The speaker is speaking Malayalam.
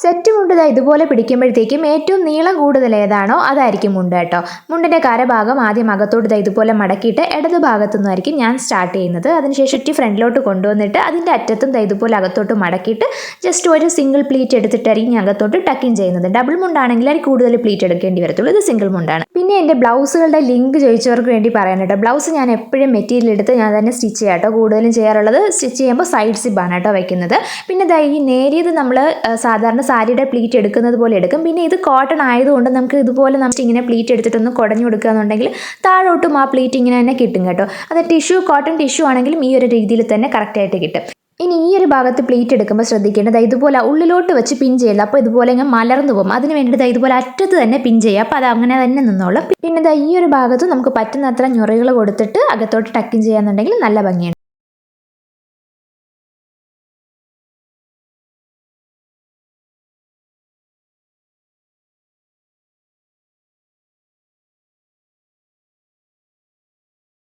സെറ്റ് മുണ്ട് ഇതാ ഇതുപോലെ പിടിക്കുമ്പോഴത്തേക്കും ഏറ്റവും നീളം കൂടുതൽ ഏതാണോ അതായിരിക്കും മുണ്ട് കേട്ടോ. മുണ്ടിന്റെ കരഭാഗം ആദ്യം അകത്തോട്ട് ഇതുപോലെ മടക്കിയിട്ട് ഇടത് ഭാഗത്തു നിന്നായിരിക്കും ഞാൻ സ്റ്റാർട്ട് ചെയ്യുന്നത്. അതിനുശേഷം ഇറ്റി ഫ്രണ്ടിലോട്ട് കൊണ്ടുവന്നിട്ട് അതിന്റെ അറ്റത്തും ഇതുപോലെ അകത്തോട്ട് മടക്കിയിട്ട് ജസ്റ്റ് ഒരു സിംഗിൾ പ്ലീറ്റ് എടുത്തിട്ടായിരിക്കും ഞാൻ അകത്തോട്ട് ടക്കിങ് ചെയ്യുന്നത്. ഡബിൾ മുണ്ടാണെങ്കിൽ അതിൽ കൂടുതൽ പ്ലീറ്റ് എടുക്കേണ്ടി വരത്തുള്ളൂ. ഇത് സിംഗിൾ മുണ്ടാണ്. പിന്നെ എന്റെ ബ്ലൗസുകളുടെ ലിങ്ക് ചോദിച്ചവർക്ക് വേണ്ടി പറയാൻ കേട്ടോ. ബ്ലൗസ് ഞാൻ എപ്പോഴും മെറ്റീരിയൽ എടുത്ത് ഞാൻ തന്നെ സ്റ്റിച്ച് ചെയ്യാം കേട്ടോ. കൂടുതലും ചെയ്യാറുള്ളത് സ്റ്റിച്ച് ചെയ്യുമ്പോൾ സൈഡ് സിബാണ് കേട്ടോ വയ്ക്കുന്നത് പിന്നെ ദാ ഈ നേരിയത് നമ്മൾ സാധാരണ സാരിയുടെ പ്ലീറ്റ് എടുക്കുന്നത് പോലെ എടുക്കും. പിന്നെ ഇത് കോട്ടൺ ആയതുകൊണ്ട് നമുക്ക് ഇതുപോലെ നമ്മൾ ഇങ്ങനെ പ്ലീറ്റ് എടുത്തിട്ടൊന്ന് കുടഞ്ഞു കൊടുക്കുക എന്നുണ്ടെങ്കിൽ താഴോട്ടും ആ പ്ലീറ്റ് ഇങ്ങനെ തന്നെ കിട്ടും കേട്ടോ. അത് ടിഷ്യൂ കോട്ടൺ ടിഷ്യൂ ആണെങ്കിലും ഈ ഒരു രീതിയിൽ തന്നെ കറക്റ്റായിട്ട് കിട്ടും. ഇനി ഈ ഒരു ഭാഗത്ത് പ്ലീറ്റ് എടുക്കുമ്പോൾ ശ്രദ്ധിക്കേണ്ടത് ഇതുപോലെ ഉള്ളിലോട്ട് വെച്ച് പിൻ ചെയ്യില്ല അപ്പോൾ ഇതുപോലെ ഇങ്ങനെ മലർന്നു പോകും. അതിന് വേണ്ടിയിട്ട് ഇതുപോലെ അറ്റത്ത് തന്നെ പിൻ ചെയ്യുക. അപ്പോൾ അത് അങ്ങനെ തന്നെ നിന്നോളും. പിന്നെ ഈ ഒരു ഭാഗത്ത് നമുക്ക് പറ്റുന്നത്ര ഞുറികൾ കൊടുത്തിട്ട് അകത്തോട്ട് ടക്കിൻ ചെയ്യാന്നുണ്ടെങ്കിൽ നല്ല ഭംഗിയാണ്.